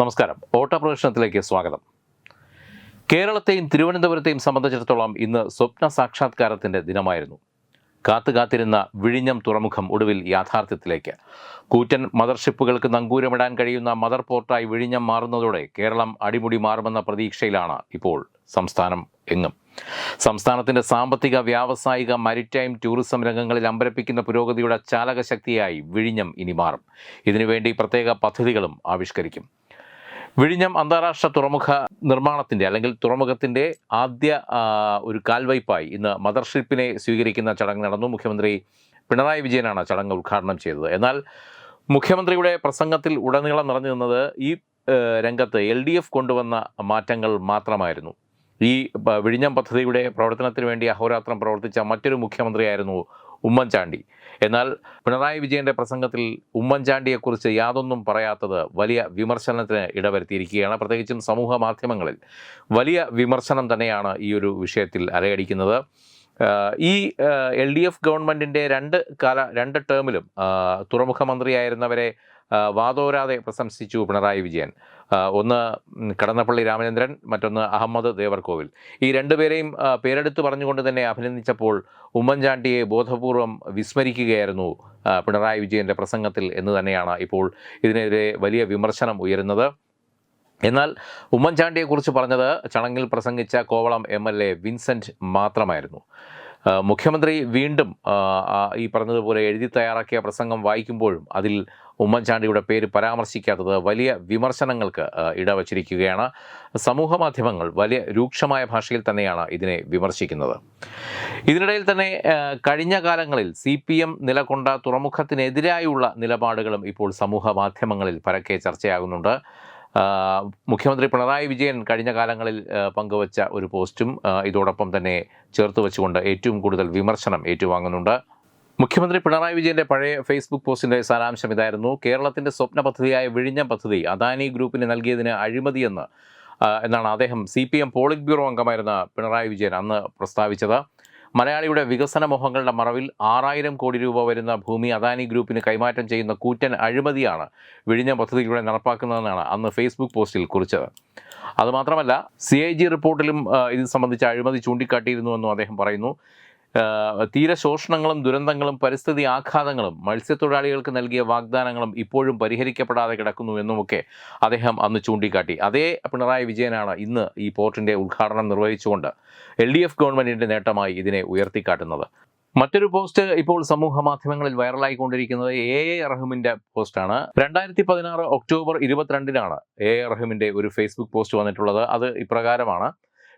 നമസ്കാരം. ഓട്ട പ്രദർശനത്തിലേക്ക് സ്വാഗതം. കേരളത്തെയും തിരുവനന്തപുരത്തെയും സംബന്ധിച്ചിടത്തോളം ഇന്ന് സ്വപ്ന സാക്ഷാത്കാരത്തിന്റെ ദിനമായിരുന്നു. കാത്തു കാത്തിരുന്ന വിഴിഞ്ഞം തുറമുഖം ഒടുവിൽ യാഥാർത്ഥ്യത്തിലേക്ക്. കൂറ്റൻ മദർഷിപ്പുകൾക്ക് നങ്കൂരമിടാൻ കഴിയുന്ന മദർ പോർട്ടായി വിഴിഞ്ഞം മാറുന്നതോടെ കേരളം അടിമുടി മാറുമെന്ന പ്രതീക്ഷയിലാണ് ഇപ്പോൾ സംസ്ഥാനം എങ്ങും. സംസ്ഥാനത്തിന്റെ സാമ്പത്തിക വ്യാവസായിക മരിറ്റൈം ടൂറിസം രംഗങ്ങളിൽ അമ്പരപ്പിക്കുന്ന പുരോഗതിയുടെ ചാലകശക്തിയായി വിഴിഞ്ഞം ഇനി മാറും. ഇതിനുവേണ്ടി പ്രത്യേക പദ്ധതികളും ആവിഷ്കരിക്കും. വിഴിഞ്ഞം അന്താരാഷ്ട്ര തുറമുഖ നിർമ്മാണത്തിന്റെ അല്ലെങ്കിൽ തുറമുഖത്തിന്റെ ആദ്യ ഒരു കാൽവയ്പായി ഇന്ന് മദർഷിപ്പിനെ സ്വീകരിക്കുന്ന ചടങ്ങ് നടന്നു. മുഖ്യമന്ത്രി പിണറായി വിജയനാണ് ചടങ്ങ് ഉദ്ഘാടനം ചെയ്തത്. എന്നാൽ മുഖ്യമന്ത്രിയുടെ പ്രസംഗത്തിൽ ഉടനീളം നിറഞ്ഞു നിന്നത് ഈ രംഗത്ത് എൽ ഡി എഫ് കൊണ്ടുവന്ന മാറ്റങ്ങൾ മാത്രമായിരുന്നു. ഈ വിഴിഞ്ഞം പദ്ധതിയുടെ പ്രവർത്തനത്തിന് വേണ്ടി അഹോരാത്രം പ്രവർത്തിച്ച മറ്റൊരു മുഖ്യമന്ത്രിയായിരുന്നു ഉമ്മൻചാണ്ടി. എന്നാൽ പിണറായി വിജയന്റെ പ്രസംഗത്തിൽ ഉമ്മൻചാണ്ടിയെക്കുറിച്ച് യാതൊന്നും പറയാത്തത് വലിയ വിമർശനത്തിന് ഇടവരുത്തിയിരിക്കുകയാണ്. പ്രത്യേകിച്ചും സമൂഹ മാധ്യമങ്ങളിൽ വലിയ വിമർശനം തന്നെയാണ് ഈ ഒരു വിഷയത്തിൽ അലയടിക്കുന്നത് ഈ എൽ ഡി എഫ് ഗവൺമെന്റിന്റെ രണ്ട് കാല രണ്ട് ടേമിലും തുറമുഖ മന്ത്രിയായിരുന്നവരെ വാതോരാതെ പ്രശംസിച്ചു പിണറായി വിജയൻ. ഒന്ന് കടന്നപ്പള്ളി രാമചന്ദ്രൻ മറ്റൊന്ന് അഹമ്മദ് ദേവർകോവിൽ. ഈ രണ്ടുപേരെയും പേരെടുത്ത് പറഞ്ഞുകൊണ്ട് തന്നെ അഭിനന്ദിച്ചപ്പോൾ ഉമ്മൻചാണ്ടിയെ ബോധപൂർവം വിസ്മരിക്കുകയായിരുന്നു പിണറായി വിജയന്റെ പ്രസംഗത്തിൽ എന്ന് തന്നെയാണ് ഇപ്പോൾ ഇതിനെതിരെ വലിയ വിമർശനം ഉയരുന്നത്. എന്നാൽ ഉമ്മൻചാണ്ടിയെക്കുറിച്ച് പറഞ്ഞത് ചടങ്ങിൽ പ്രസംഗിച്ച Kovalam M L A Vincent മാത്രമായിരുന്നു. മുഖ്യമന്ത്രി വീണ്ടും ഈ പറഞ്ഞതുപോലെ എഴുതി തയ്യാറാക്കിയ പ്രസംഗം വായിക്കുമ്പോഴും അതിൽ ഉമ്മൻചാണ്ടിയുടെ പേര് പരാമർശിക്കാത്തത് വലിയ വിമർശനങ്ങൾക്ക് ഇടവച്ചിരിക്കുകയാണ്. സമൂഹ മാധ്യമങ്ങൾ വലിയ രൂക്ഷമായ ഭാഷയിൽ തന്നെയാണ് ഇതിനെ വിമർശിക്കുന്നത്. ഇതിനിടയിൽ തന്നെ കഴിഞ്ഞ കാലങ്ങളിൽ സി പി എം നിലകൊണ്ട തുറമുഖത്തിനെതിരായുള്ള നിലപാടുകളും ഇപ്പോൾ സമൂഹ മാധ്യമങ്ങളിൽ പരക്കെ ചർച്ചയാകുന്നുണ്ട്. മുഖ്യമന്ത്രി പിണറായി വിജയൻ കഴിഞ്ഞ കാലങ്ങളിൽ പങ്കുവച്ച ഒരു പോസ്റ്റും ഇതോടൊപ്പം തന്നെ ചേർത്ത് വെച്ചുകൊണ്ട് ഏറ്റവും കൂടുതൽ വിമർശനം ഏറ്റുവാങ്ങുന്നുണ്ട്. മുഖ്യമന്ത്രി പിണറായി വിജയന്റെ പഴയ ഫേസ്ബുക്ക് പോസ്റ്റിന്റെ സാരാംശം ഇതായിരുന്നു കേരളത്തിന്റെ സ്വപ്ന പദ്ധതിയായ വിഴിഞ്ഞ പദ്ധതി അദാനി ഗ്രൂപ്പിന് നൽകിയതിന് അഴിമതിയെന്ന് എന്നാണ് അദ്ദേഹം C P M polit bureau അംഗമായിരുന്ന പിണറായി വിജയൻ അന്ന് പ്രസ്താവിച്ചത്. മലയാളിയുടെ വികസന മോഹങ്ങളുടെ മറവിൽ ആറായിരം കോടി രൂപ വരുന്ന ഭൂമി അദാനി ഗ്രൂപ്പിന് കൈമാറ്റം ചെയ്യുന്ന കൂറ്റൻ അഴിമതിയാണ് വിഴിഞ്ഞ പദ്ധതിയിലൂടെ നടപ്പാക്കുന്നതെന്നാണ് അന്ന് ഫേസ്ബുക്ക് പോസ്റ്റിൽ കുറിച്ചത്. അതുമാത്രമല്ല സി റിപ്പോർട്ടിലും ഇത് സംബന്ധിച്ച അഴിമതി ചൂണ്ടിക്കാട്ടിയിരുന്നുവെന്നും അദ്ദേഹം പറയുന്നു. തീരശോഷണങ്ങളും ദുരന്തങ്ങളും പരിസ്ഥിതി ആഘാതങ്ങളും മത്സ്യത്തൊഴിലാളികൾക്ക് നൽകിയ വാഗ്ദാനങ്ങളും ഇപ്പോഴും പരിഹരിക്കപ്പെടാതെ കിടക്കുന്നു എന്നുമൊക്കെ അദ്ദേഹം അന്ന് ചൂണ്ടിക്കാട്ടി. അതേ പിണറായി വിജയനാണ് ഇന്ന് ഈ പോർട്ടിന്റെ ഉദ്ഘാടനം നിർവഹിച്ചുകൊണ്ട് എൽ ഡി എഫ് ഗവൺമെന്റിന്റെ നേട്ടമായി ഇതിനെ ഉയർത്തിക്കാട്ടുന്നത്. മറ്റൊരു പോസ്റ്റ് ഇപ്പോൾ സമൂഹ മാധ്യമങ്ങളിൽ വൈറലായിക്കൊണ്ടിരിക്കുന്നത് എ എ റഹീമിന്റെ പോസ്റ്റാണ്. രണ്ടായിരത്തി പതിനാറ് ഒക്ടോബർ ഇരുപത്തിരണ്ടിനാണ് എ എ റഹീമിന്റെ ഒരു ഫേസ്ബുക്ക് പോസ്റ്റ് വന്നിട്ടുള്ളത്. അത് ഇപ്രകാരമാണ്.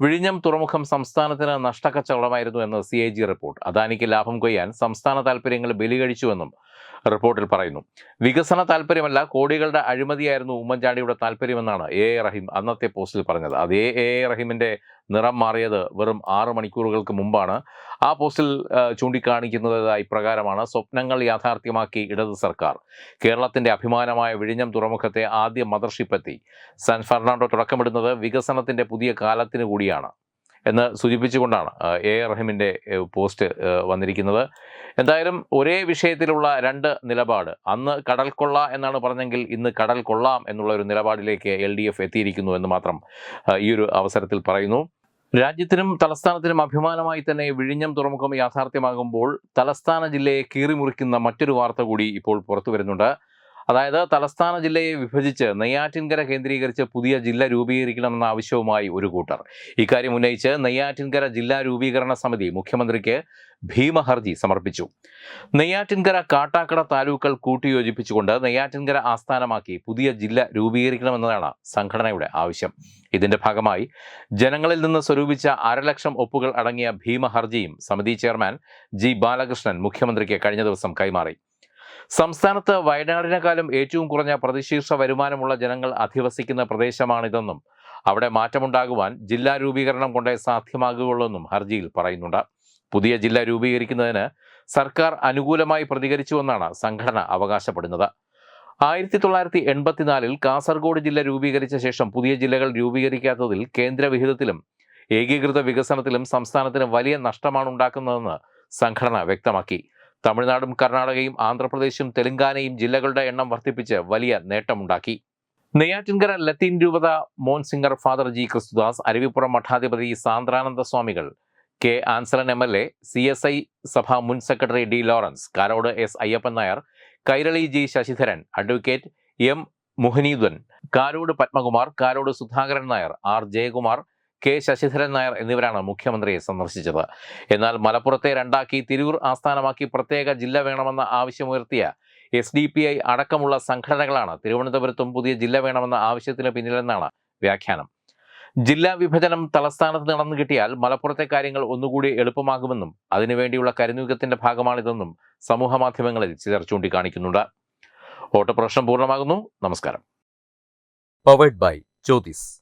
വിഴിഞ്ഞം തുറമുഖം സംസ്ഥാനത്തിന് നഷ്ടക്കച്ചവടമായിരുന്നു എന്ന് സി റിപ്പോർട്ട്. അദാനിക്ക് ലാഭം കൊയ്യാൻ സംസ്ഥാന താൽപ്പര്യങ്ങൾ ബലികഴിച്ചുവെന്നും റിപ്പോർട്ടിൽ പറയുന്നു. വികസന താല്പര്യമല്ല കോടികളുടെ അഴിമതിയായിരുന്നു ഉമ്മൻചാണ്ടിയുടെ താല്പര്യമെന്നാണ് എ എ റഹീം അന്നത്തെ പോസ്റ്റിൽ പറഞ്ഞത്. അതേ എ എ റഹീമിന്റെ നിറം മാറിയത് വെറും ആറ് മണിക്കൂറുകൾക്ക് മുമ്പാണ്. ആ പോസ്റ്റിൽ ചൂണ്ടിക്കാണിക്കുന്നതായി ഇപ്രകാരമാണ് സ്വപ്നങ്ങൾ യാഥാർത്ഥ്യമാക്കി ഇടത് സർക്കാർ. കേരളത്തിന്റെ അഭിമാനമായ വിഴിഞ്ഞം തുറമുഖത്തെ ആദ്യ മദർഷിപ്പെത്തി. സാൻ ഫെർണാണ്ടോ തുടക്കമിടുന്നത് വികസനത്തിന്റെ പുതിയ കാലത്തിന് കൂടിയാണ്. എന്ന് സൂചിപ്പിച്ചുകൊണ്ടാണ് എ ആർ റഹിമിന്റെ പോസ്റ്റ് വന്നിരിക്കുന്നത്. എന്തായാലും ഒരേ വിഷയത്തിലുള്ള രണ്ട് നിലപാട്. അന്ന് കടൽ കൊള്ള എന്നാണ് പറഞ്ഞെങ്കിൽ ഇന്ന് കടൽ കൊള്ളാം എന്നുള്ള ഒരു നിലപാടിലേക്ക് എൽ ഡി എഫ് എത്തിയിരിക്കുന്നു എന്ന് മാത്രം ഈ ഒരു അവസരത്തിൽ പറയുന്നു. രാജ്യത്തിനും തലസ്ഥാനത്തിനും അഭിമാനമായി തന്നെ വിഴിഞ്ഞം തുറമുഖം യാഥാർത്ഥ്യമാകുമ്പോൾ തലസ്ഥാന ജില്ലയെ കീറിമുറിക്കുന്ന മറ്റൊരു വാർത്ത കൂടി ഇപ്പോൾ പുറത്തു വരുന്നുണ്ട്. അതായത് തലസ്ഥാന ജില്ലയെ വിഭജിച്ച് നെയ്യാറ്റിൻകര കേന്ദ്രീകരിച്ച് പുതിയ ജില്ല രൂപീകരിക്കണമെന്ന ആവശ്യവുമായി ഒരു കൂട്ടർ. ഇക്കാര്യം ഉന്നയിച്ച് നെയ്യാറ്റിൻകര ജില്ലാ രൂപീകരണ സമിതി മുഖ്യമന്ത്രിക്ക് ഭീമഹർജി സമർപ്പിച്ചു. നെയ്യാറ്റിൻകര കാട്ടാക്കട താലൂക്കുകൾ കൂട്ടിയോജിപ്പിച്ചുകൊണ്ട് നെയ്യാറ്റിൻകര ആസ്ഥാനമാക്കി പുതിയ ജില്ല രൂപീകരിക്കണമെന്നതാണ് സംഘടനയുടെ ആവശ്യം. ഇതിന്റെ ഭാഗമായി ജനങ്ങളിൽ നിന്ന് സ്വരൂപിച്ച അരലക്ഷം ഒപ്പുകൾ അടങ്ങിയ ഭീമഹർജിയും സമിതി ചെയർമാൻ ജി ബാലകൃഷ്ണൻ മുഖ്യമന്ത്രിക്ക് കഴിഞ്ഞ ദിവസം കൈമാറി. സംസ്ഥാനത്ത് വയനാടിനെക്കാളും ഏറ്റവും കുറഞ്ഞ പ്രതിശീർഷ വരുമാനമുള്ള ജനങ്ങൾ അധിവസിക്കുന്ന പ്രദേശമാണിതെന്നും അവിടെ മാറ്റമുണ്ടാകുവാൻ ജില്ലാ രൂപീകരണം കൊണ്ടേ സാധ്യമാകുകയുള്ളെന്നും ഹർജിയിൽ പറയുന്നുണ്ട്. പുതിയ ജില്ല രൂപീകരിക്കുന്നതിന് സർക്കാർ അനുകൂലമായി പ്രതികരിച്ചുവെന്നാണ് സംഘടന അവകാശപ്പെടുന്നത്. ആയിരത്തി തൊള്ളായിരത്തി എൺപത്തിനാലിൽ കാസർഗോഡ് ജില്ല രൂപീകരിച്ച ശേഷം പുതിയ ജില്ലകൾ രൂപീകരിക്കാത്തതിൽ കേന്ദ്ര വിഹിതത്തിലും ഏകീകൃത വികസനത്തിലും സംസ്ഥാനത്തിന് വലിയ നഷ്ടമാണ് ഉണ്ടാക്കുന്നതെന്ന് സംഘടന വ്യക്തമാക്കി. തമിഴ്നാടും കർണാടകയും ആന്ധ്രാപ്രദേശും തെലങ്കാനയും ജില്ലകളുടെ എണ്ണം വർദ്ധിപ്പിച്ച് വലിയ നേട്ടമുണ്ടാക്കി. നെയ്യാറ്റിൻകര ലത്തീൻ രൂപത monsignor father G Christudas Aruvippuram മഠാധിപതി Sandrananda സ്വാമികൾ K Ansalan M L A C S I സഭ മുൻ secretary D Lawrence Karode S Ayyappan Nair Kairali G Sasidharan advocate M Muhaneedan Karode Padmakumar Karode Sudhakaran Nair R Jayakumar K Sasidharan Nair എന്നിവരാണ് മുഖ്യമന്ത്രിയെ സന്ദർശിച്ചത്. എന്നാൽ മലപ്പുറത്തെ രണ്ടാക്കി തിരൂർ ആസ്ഥാനമാക്കി പ്രത്യേക ജില്ല വേണമെന്ന ആവശ്യമുയർത്തിയ എസ് ഡി പി ഐ അടക്കമുള്ള സംഘടനകളാണ് തിരുവനന്തപുരത്തും പുതിയ ജില്ല വേണമെന്ന ആവശ്യത്തിന് പിന്നിലെന്നാണ് വ്യാഖ്യാനം. ജില്ലാ വിഭജനം തലസ്ഥാനത്ത് നടന്നു കിട്ടിയാൽ മലപ്പുറത്തെ കാര്യങ്ങൾ ഒന്നുകൂടി എളുപ്പമാകുമെന്നും അതിനുവേണ്ടിയുള്ള കരുനീക്കത്തിന്റെ ഭാഗമാണിതെന്നും സമൂഹ മാധ്യമങ്ങളിൽ ചിലർ ചൂണ്ടിക്കാണിക്കുന്നുണ്ട്. ഓട്ടപ്രശ്നം പൂർണമാകുന്നു. നമസ്കാരം. Powered by Jyothis